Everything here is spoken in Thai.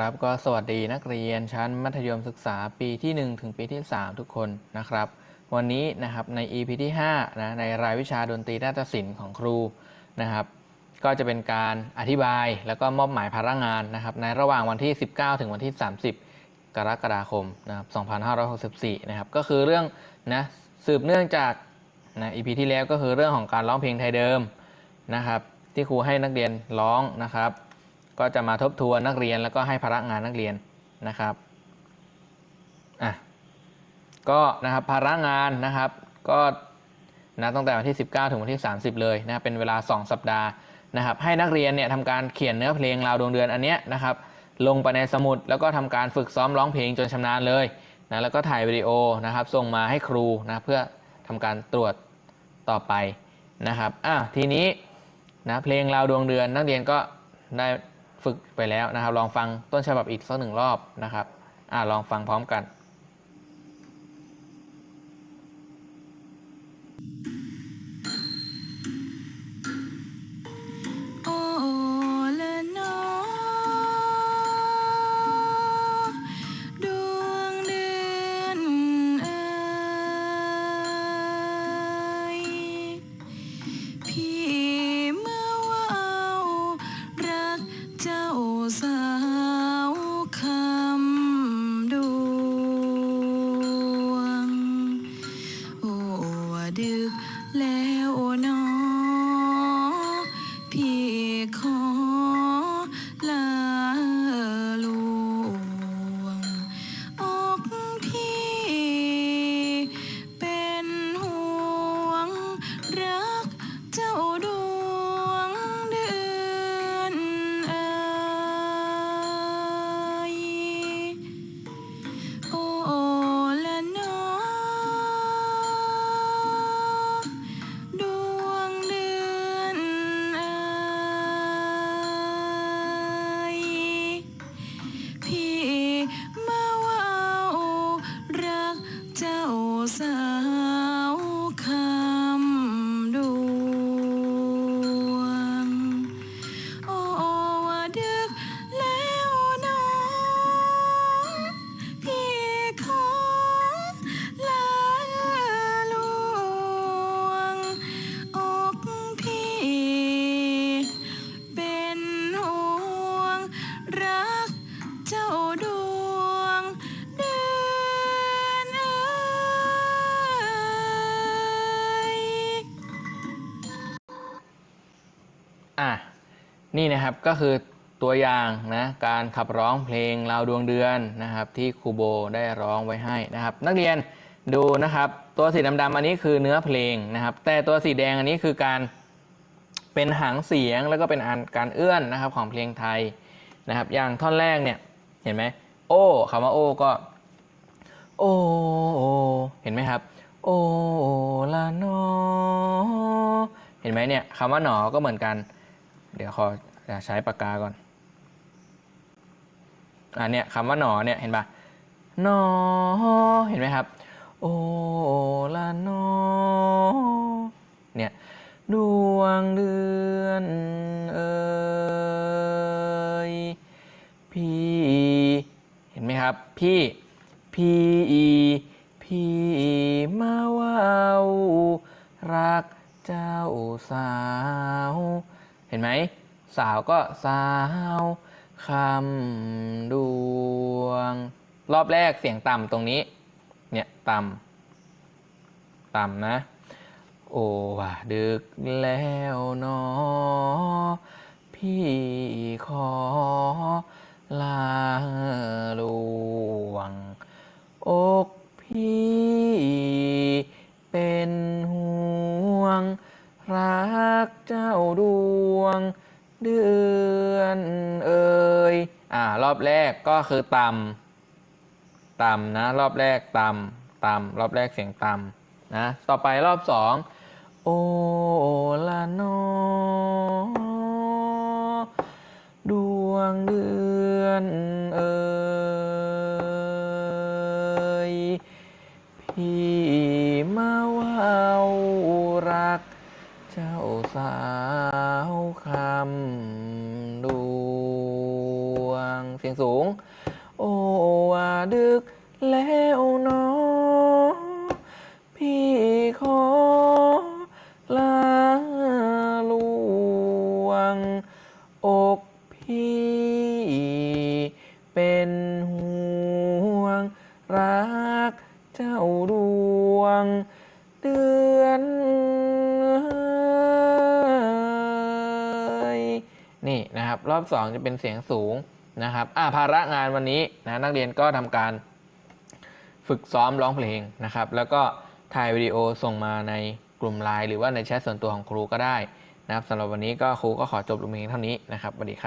ครับก็สวัสดีนักเรียนชั้นมัธยมศึกษาปีที่ 1 ถึงปีที่ 3 ทุกคนนะครับ วันนี้นะครับใน EP ที่5นะในรายวิชาดนตรีนาฏศิลป์ของครูนะครับก็จะเป็นการอธิบายแล้วก็มอบหมายภาระงานนะครับในระหว่างวันที่ 19 ถึงวันที่ 30 กรกฎาคมนะครับ2564นะครับก็คือเรื่องนะสืบเนื่องจากนะ EP ที่แล้วก็คือเรื่องของการร้องเพลงไทยเดิมนะครับที่ครูให้นักเรียนร้องนะครับ ก็จะมาทบทวนนักเรียนแล้วก็ให้ภาระงานนักเรียนนะครับอะก็นะครับภาระงานนะครับก็นะตั้งแต่วันที่ 19 ถึงวันที่ 30 เลยนะครับเป็นเวลา 2 สัปดาห์นะครับให้นักเรียนเนี่ยทำการเขียนเนื้อเพลงราวดวงเดือนอันเนี้ยนะครับลงไปในสมุดแล้วก็ทำการฝึกซ้อมร้องเพลงจนชำนาญเลยนะแล้วก็ถ่ายวิดีโอนะครับส่งมาให้ครูนะเพื่อทำการตรวจต่อไปนะครับอะทีนี้นะเพลงราวดวงเดือนนักเรียนก็ได้ ฝึกไปแล้วนะครับ ลองฟังต้นฉบับอีกสักหนึ่งรอบนะครับอ่าลองฟังพร้อมกัน อะนี่นะครับก็คือตัวอย่างนะการขับร้องเพลงราวดวงเดือนนะครับ ที่ครูโบได้ร้องไว้ให้นะครับ นักเรียนดูนะครับ ตัวสีดำๆอันนี้คือเนื้อเพลงนะครับ แต่ตัวสีแดงอันนี้คือการเป็นหางเสียงแล้วก็เป็นอันการเอื้อนนะครับของเพลงไทยนะครับ อย่างท่อนแรกเนี่ยเห็นไหมโอ้คำว่าโอ้ก็ โอ้โอ้เห็นไหมครับ โอ้ละนอเห็นไหมเนี่ยคำว่าหนอก็เหมือนกัน เดี๋ยวขอใช้ปากกาก่อน อันเนี้ยคำว่าหนอเนี่ยเห็นปะหนอเห็นไหมครับ โอ้ละนอเนี่ยดวงเดือนเอยพี่เห็นไหมครับ พี่พี่พี่มาว่าวรักเจ้าสาว ไหม สาวก็สาวคำดวง รอบแรกเสียงต่ำตรงนี้ เนี่ยต่ำต่ำนะ โอ้ว่าดึกแล้วเนอพี่ขอลาลวง อก อนเอ่ยอ่ารอบแรกก็คือต่ำต่ำนะ รอบแรกต่ำต่ำรอบแรกเสียงต่ำนะต่อไปรอบสองโอละนดวงเดือนเอ่ยพี่มาว่ารัก เจ้าสาวคำ สียงสูง โอ้ว่าดึกแล้วเนอพี่ขอลาลวง อกพี่เป็นห่วง รักเจ้าดวง เดือนนี่นะครับ รอบสองจะเป็นเสียงสูง นะครับอ่าภาระงานวันนี้นะนักเรียนก็ทำการฝึกซ้อมร้องเพลงนะครับ แล้วก็ถ่ายวิดีโอส่งมาในกลุ่มไลน์หรือว่าในแชทส่วนตัวของครูก็ได้นะครับสำหรับวันนี้ก็ครูก็ขอจบลงเพียงเท่านี้นะครับสวัสดีครับ